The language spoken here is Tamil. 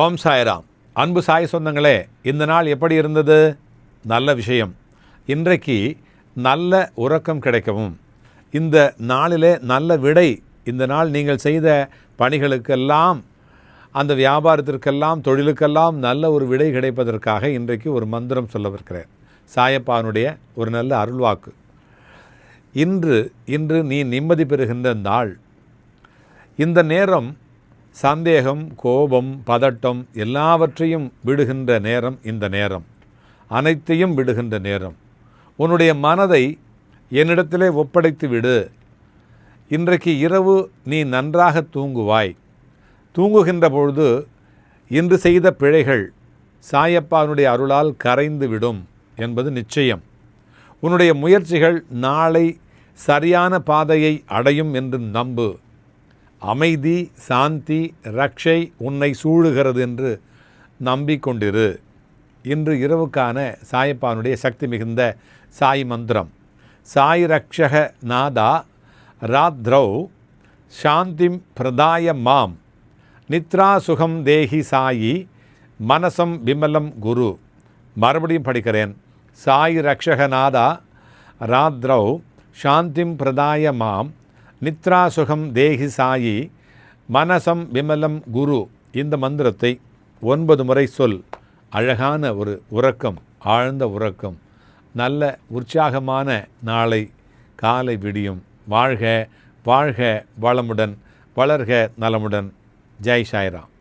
ஓம் சாய்ராம். அன்பு சாய் சொந்தங்களே இந்த நாள் எப்படி இருந்தது? நல்ல விஷயம். இன்றைக்கு நல்ல உறக்கம் கிடைக்கவும். இந்த நாளிலே நல்ல விடை இந்த நாள் நீங்கள் செய்த பணிகளுக்கெல்லாம் அந்த வியாபாரத்திற்கெல்லாம் தொழிலுக்கெல்லாம் நல்ல ஒரு விடை கிடைப்பதற்காக இன்றைக்கு ஒரு மந்திரம் சொல்லவிருக்கிறேன். சாயப்பானுடைய ஒரு நல்ல அருள்வாக்கு. இன்று இன்று நீ நிம்மதி பெறுகின்ற நாள். இந்த நேரம் சந்தேகம் கோபம் பதட்டம் எல்லாவற்றையும் விடுகின்ற நேரம் இந்த நேரம். அனைத்தையும் விடுகின்ற நேரம். உன்னுடைய மனதை என்னிடத்திலே ஒப்படைத்து விடு. இன்றைக்கு இரவு நீ நன்றாக தூங்குவாய். தூங்குகின்ற பொழுது இன்று செய்த பிழைகள் சாயப்பானுடைய அருளால் கரைந்து விடும் என்பது நிச்சயம். உன்னுடைய முயற்சிகள் நாளை சரியான பாதையை அடையும் என்று நம்பு. அமைதி சாந்தி ரக்ஷை உன்னை சூழுகிறது என்று நம்பிக்கொண்டிரு. இன்று இரவுக்கான சாயப்பானுடைய சக்தி மிகுந்த சாய் மந்திரம். சாய் ரக்ஷக நாதா ராத்ரௌ சாந்திம் பிரதாய மாம். நித்ரா சுகம் தேஹி சாயி மனசம் விமலம் குரு. மறுபடியும் படிக்கிறேன். சாய் ரக்ஷகநாதா ராத்ரௌ சாந்திம் பிரதாய மாம். நித்ராசுகம் தேகி சாயி மனசம் விமலம் குரு இந்த மந்திரத்தை ஒன்பது முறை சொல். அழகான ஒரு உறக்கம் ஆழ்ந்த உறக்கம். நல்ல உற்சாகமான நாளை காலை விடியும். வாழ்க வாழ்க வளமுடன் வளர்க நலமுடன். ஜெய் சாய்ராம்.